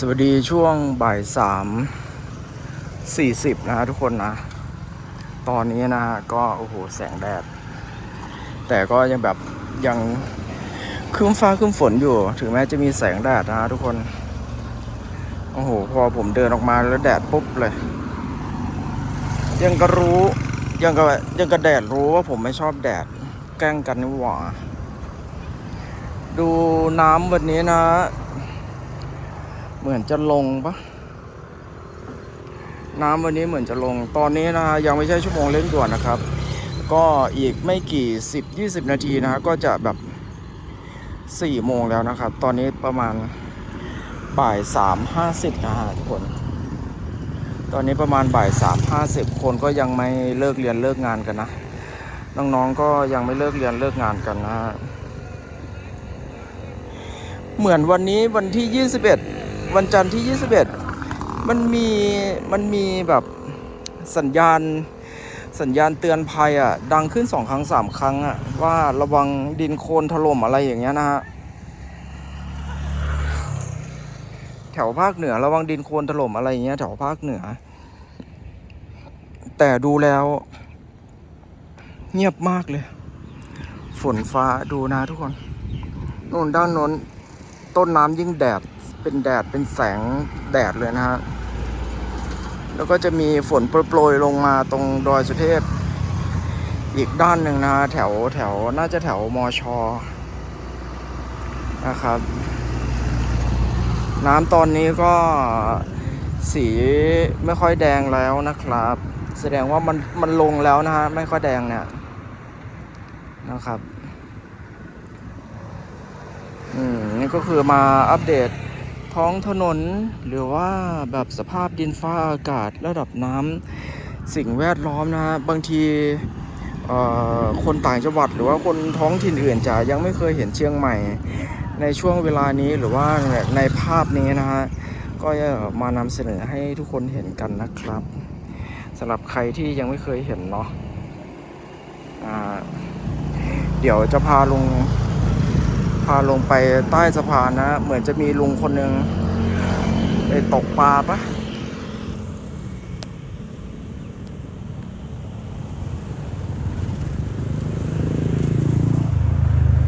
สวัสดีช่วงบ่ายสามสี่สิบนะฮะทุกคนนะ ตอนนี้นะฮะก็โอ้โหแสงแดด แต่ก็ยังแบบยังครึ้มฟ้าครึ้มฝนอยู่ ถึงแม้จะมีแสงแดดนะฮะทุกคน โอ้โห พอผมเดินออกมาแล้วแดดปุ๊บเลย ยังก็รู้ยังก็ยังก็แดดรู้ว่าผมไม่ชอบแดดแกล้งกันนี่หว่า ดูน้ำวันนี้นะ เหมือนจะลงปะน้ำวันนี้เหมือนจะลง ตอนนี้นะฮะยังไม่ใช่ชั่วโมงเร่งด่วนนะครับ ก็อีกไม่กี่สิบยี่สิบนาทีนะฮะก็จะแบบสี่โมงแล้วนะครับ ตอนนี้ประมาณบ่ายสามห้าสิบนะฮะทุกคน ตอนนี้ประมาณบ่ายสามห้าสิบคนก็ยังไม่เลิกเรียนเลิกงานกันนะ น้องๆก็ยังไม่เลิกเรียนเลิกงานกันนะฮะเหมือนวันนี้วันที่ 21 วันจันทร์ที่ 21 มันมีมันมีแบบสัญญาณสัญญาณเตือนภัยอะ ดังขึ้นสองครั้งสามครั้งอะ ว่าระวังดินโคลนถล่มอะไรอย่างเงี้ยนะฮะ แถวภาคเหนือระวังดินโคลนถล่มอะไรอย่างเงี้ยแถวภาคเหนือ แต่ดูแล้ว เงียบมากเลย ฝนฟ้าดูนะทุกคนนู่นด้านโน้นต้นน้ำยิ่งแดด เป็นแดดเป็นแสงแดดเลยนะฮะ แล้วก็จะมีฝนโปรยๆลงมาตรงดอยสุเทพ อีกด้านหนึ่งนะฮะแถวแถวน่าจะแถวมอชอนะครับ น้ำตอนนี้ก็สีไม่ค่อยแดงแล้วนะครับ แสดงว่ามันมันลงแล้วนะฮะ ไม่ค่อยแดงเนี่ยนะครับ อืม นี่ก็คือมาอัปเดต ท้องถนน หรือว่าแบบสภาพดินฟ้าอากาศระดับน้ำสิ่งแวดล้อมนะฮะบางทีคนต่างจังหวัดหรือว่าคนท้องถิ่นอื่นจะยังไม่เคยเห็นเชียงใหม่ ในช่วงเวลานี้หรือว่าในภาพนี้นะฮะก็จะมานำเสนอให้ทุกคนเห็นกันนะครับสำหรับใครที่ยังไม่เคยเห็นเนาะอ่าเดี๋ยวจะพาลง พาลงไปใต้สะพานนะ เหมือนจะมีลุงคนหนึ่งไปตกปลาปะ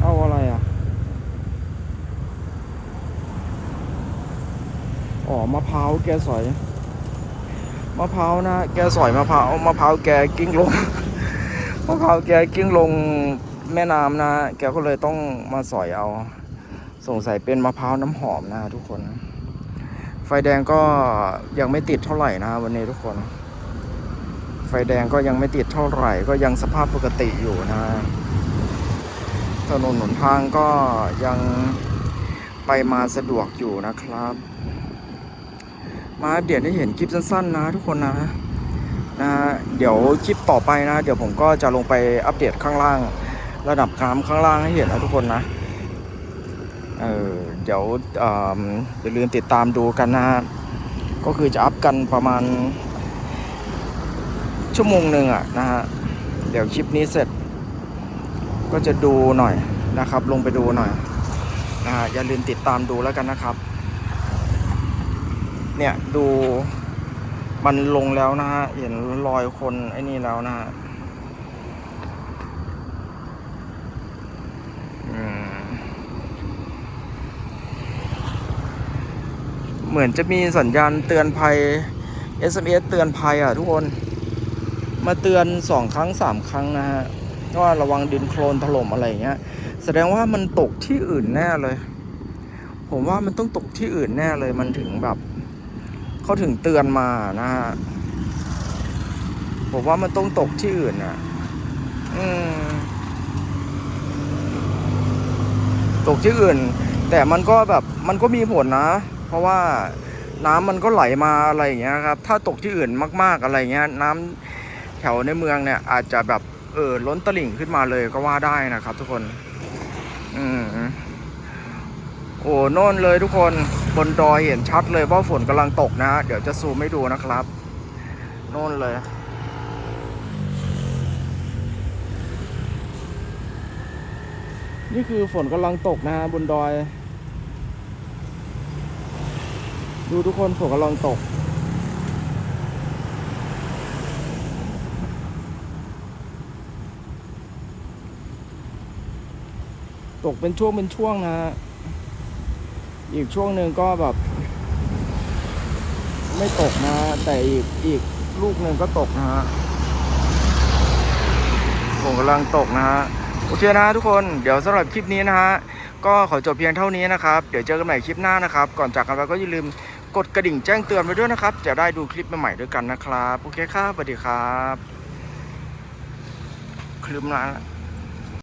เอาอะไรอะ อ๋อ มะพร้าวแกสอย มะพร้าวนะ แกสอยมะพร้าว มะพร้าวแกกิ้งลง มะพร้าวแกกิ้งลง แม่น้ำนะ แกก็เลยต้องมาสอยเอา สงสัยเป็นมะพร้าวน้ำหอมนะทุกคน ไฟแดงก็ยังไม่ติดเท่าไหร่นะวันนี้ทุกคน ไฟแดงก็ยังไม่ติดเท่าไหร่ ก็ยังสภาพปกติอยู่นะถนนหนทางก็ยังไปมาสะดวกอยู่นะครับ มาอัปเดตให้เห็นคลิปสั้นๆนะทุกคนนะนะเดี๋ยวคลิปต่อไปนะ เดี๋ยวผมก็จะลงไปอัปเดตข้างล่าง ระดับน้ำข้างล่างให้เห็นนะทุกคนนะเออเดี๋ยวเอ่ออย่าลืมติดตามดูกันนะฮะก็คือจะอัพกันประมาณ ชั่วโมงหนึ่งอะนะฮะเดี๋ยวคลิปนี้เสร็จ ก็จะดูหน่อยนะครับ ลงไปดูหน่อยนะฮะอย่าลืมติดตามดูแล้วกันนะครับ เนี่ยดูมันลงแล้วนะฮะเห็นรอยคนไอ้นี่แล้วนะฮะอืมเห มือนจะมีสัญญาณเตือนภัย SMS เตือนภัยอะทุกคน มาเตือนสองครั้งสามครั้งนะฮะว่าระวังดินโคลนถล่มอะไรเงี้ย แสดงว่ามันตกที่อื่นแน่เลย ผมว่ามันต้องตกที่อื่นแน่เลยมันถึงแบบเขาถึงเตือนมานะฮะผมว่ามันต้องตกที่อื่นอะ อืม ตกที่อื่น แต่มันก็แบบมันก็มีผลนะ เพราะว่าน้ำมันก็ไหลมาอะไรอย่างเงี้ยครับ ถ้าตกที่อื่นมาก ๆอะไรเงี้ย น้ำแถวในเมืองเนี่ย อาจจะแบบเออล้นตลิ่งขึ้นมาเลยก็ว่าได้นะครับ ทุกคน อืมโอ้โน่นเลยทุกคนบนดอยเห็นชัดเลยว่าฝนกำลังตกนะฮะเดี๋ยวจะซูมให้ดูนะครับโน่นเลยนี่คือฝนกำลังตกนะฮะบนดอย ดูทุกคนฝนกำลังตก ตกเป็นช่วงเป็นช่วงนะฮะอีกช่วงหนึ่งก็แบบ ไม่ตกนะ แต่อีกอีกลูกหนึ่งก็ตกนะฮะผมกำลังตกนะฮะโอเคนะทุกคนเดี๋ยวสำหรับคลิปนี้นะฮะก็ขอจบเพียงเท่านี้นะครับ เดี๋ยวเจอกันใหม่คลิปหน้านะครับ ก่อนจากกันไปก็อย่าลืม กดกระดิ่งแจ้งเตือนไว้ด้วยนะครับ จะได้ดูคลิปใหม่ๆด้วยกันนะครับ โอเคครับสวัสดีครับ คลืมนานละ